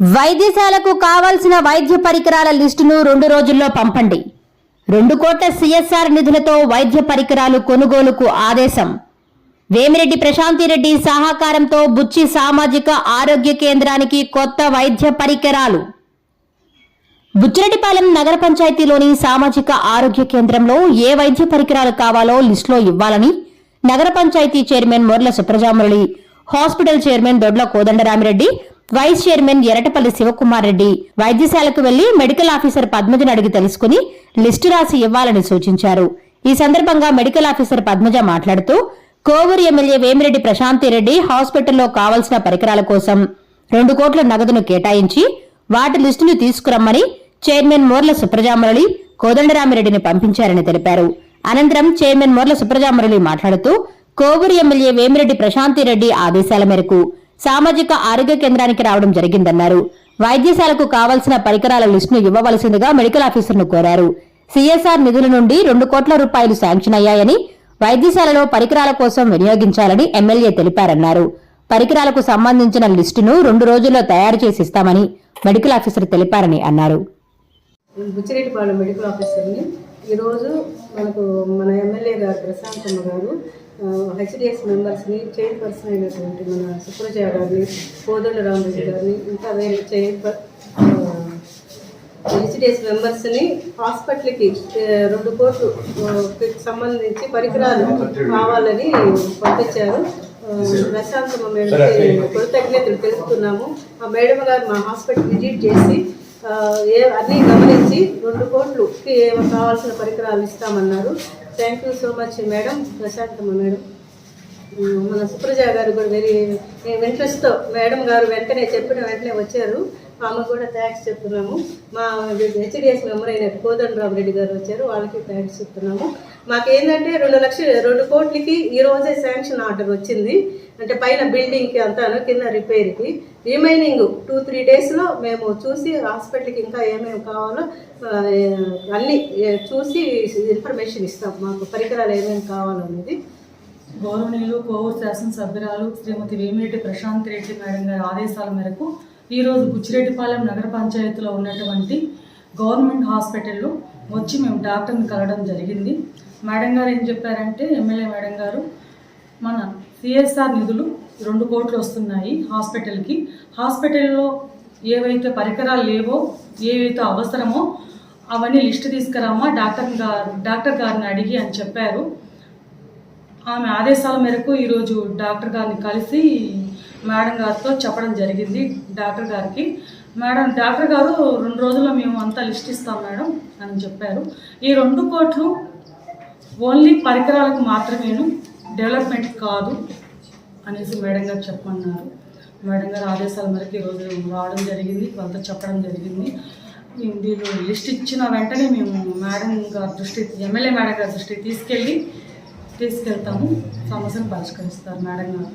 వైద్యశాలకు కావాల్సిన వైద్య పరికరాల లిస్టును రెండు రోజుల్లో పంపండి. రెండు కోట్ల సిఎస్ఆర్ నిధులతో వైద్య పరికరాలు కొనుగోలుకు ఆదేశం. వేమిరెడ్డి ప్రశాంతిరెడ్డి సహకారంతో బుచ్చి సామాజిక ఆరోగ్య కేంద్రానికి కొత్త వైద్య పరికరాలు. బుచ్చిరెడ్డిపాలెం నగర పంచాయతీలోని సామాజిక ఆరోగ్య కేంద్రంలో ఏ వైద్య పరికరాలు కావాలో లిస్టులో ఇవ్వాలని నగర panchayat chairman Morla Suprajamurali hospital chairman Dodla Kodandaramireddy vice chairman Erratapalli Sivakumar Reddy వైద్యశాలకు వెళ్ళి మెడికల్ ఆఫీసర్ పద్మజను అడిగి తెలుసుకుని లిస్టు రాసి ఇవ్వాలని సూచించారు. ఈ సందర్భంగా మెడికల్ ఆఫీసర్ పద్మజ మాట్లాడుతూ కోవూరు ఎమ్మెల్యే వేమిరెడ్డి ప్రశాంతిరెడ్డి హాస్పిటల్లో కావలసిన పరికరాల కోసం రెండు కోట్ల నగదును కేటాయించి వాటి లిస్టును తీసుకురమ్మని చైర్మన్ మోర్ల సుప్రజామురళి కోదండరామిరెడ్డిని పంపించారని తెలిపారు. అనంతరం చైర్మన్ మోర్ల సుప్రజామురళి మాట్లాడుతూ కోవూరు ఎమ్మెల్యే వేమిరెడ్డి ప్రశాంతిరెడ్డి ఆదేశాల మేరకు సామాజిక ఆరోగ్య కేంద్రానికి రావడం జరిగిందన్నారు. వైద్యశాలకు కావాల్సిన పరికరాల లిస్టును ఇవ్వవలసిందిగా మెడికల్ ఆఫీసర్ను కోరారు. సీఎస్ఆర్ నిధుల నుండి రెండు కోట్ల రూపాయలు శాంక్షన్ అయ్యాయని వైద్యశాలలో పరికరాల కోసం వినియోగించాలని ఎమ్మెల్యే తెలిపారన్నారు. పరికరాలకు సంబంధించిన లిస్టును రెండు రోజుల్లో తయారు చేసి ఇస్తామని మెడికల్ ఆఫీసర్ తెలిపారని అన్నారు. బుచ్చిరెడ్డిపాలెం మెడికల్ ఆఫీసర్ని ఈరోజు మనకు మన ఎమ్మెల్యే గారు ప్రశాంతమ్మ గారు హెచ్డిఎస్ మెంబర్స్ని చైర్పర్సన్ అయినటువంటి మన సుప్రజయ గారిని కోదండ రామరెడ్డి గారిని ఇంకా వేరే చైర్ హెచ్డిఎస్ మెంబర్స్ని హాస్పిటల్కి రెండు కోట్లు సంబంధించి పరికరాలు కావాలని పంపించారు. ప్రశాంతమ్మ మేడంకి కృతజ్ఞతలు తెలుపుతున్నాము. ఆ మేడం గారు మా హాస్పిటల్ విజిట్ చేసి ఏ అన్నీ గమనించి రెండు కోట్లుకి కావాల్సిన పరికరాలు ఇస్తామన్నారు. Thank you so much madam. Prashanthamma madam. మన సుప్రజ గారు కూడా వెరీ ఇంట్రెస్ట్తో మేడం గారు వెంటనే చెప్పిన వెంటనే వచ్చారు. ఆమె కూడా థ్యాంక్స్ చెప్తున్నాము. మా హెచ్డిఎస్ మెంబర్ అయిన కోదండరావు రెడ్డి గారు వచ్చారు వాళ్ళకి థ్యాంక్స్ చెప్తున్నాము. మాకేంటంటే రెండు లక్షలు రెండు కోట్లకి ఈరోజే శాంక్షన్ ఆర్డర్ వచ్చింది. అంటే పైన బిల్డింగ్కి అంతాను కింద రిపేర్కి రిమైనింగ్ టూ త్రీ డేస్లో మేము చూసి హాస్పిటల్కి ఇంకా ఏమేమి కావాలో అన్నీ చూసి ఇన్ఫర్మేషన్ ఇస్తాం. మాకు పరికరాలు ఏమేమి కావాలనేది గౌరవనీయులు కోవూరు శాసనసభ్యురాలు శ్రీమతి వేమిరెడ్డి ప్రశాంత్ రెడ్డి మేడం గారి ఆదేశాల మేరకు ఈరోజు బుచ్చిరెడ్డిపాలెం నగర పంచాయతీలో ఉన్నటువంటి గవర్నమెంట్ హాస్పిటల్లో వచ్చి మేము డాక్టర్ని కలవడం జరిగింది. మేడం గారు ఏం చెప్పారంటే ఎమ్మెల్యే మేడం గారు మన సిఎస్ఆర్ నిధులు రెండు కోట్లు వస్తున్నాయి హాస్పిటల్కి. హాస్పిటల్లో ఏవైతే పరికరాలు లేవో ఏవైతే అవసరమో అవన్నీ లిస్ట్ తీసుకురామా డాక్టర్ గారు డాక్టర్ గారిని అడిగి అని చెప్పారు. ఆమె ఆదేశాల మేరకు ఈరోజు డాక్టర్ గారిని కలిసి మేడం గారితో చెప్పడం జరిగింది డాక్టర్ గారికి. మేడం డాక్టర్ గారు రెండు రోజుల్లో మేము అంతా లిస్ట్ ఇస్తాం మేడం అని చెప్పారు. ఈ రెండు కోట్లు ఓన్లీ పరికరాలకు మాత్రమేను డెవలప్మెంట్ కాదు అనేసి మేడం గారు చెప్పమన్నారు మేడం గారు ఆదేశాల మేరకు ఈరోజు రావడం జరిగింది వాళ్ళతో చెప్పడం జరిగింది. వీళ్ళు లిస్ట్ ఇచ్చిన వెంటనే మేము మేడం గారి దృష్టి ఎమ్మెల్యే మేడం గారి దృష్టికి తీసుకెళ్ళి తీసుకెళ్తాము. సమస్యను పరిష్కరిస్తారు మేడం గారు.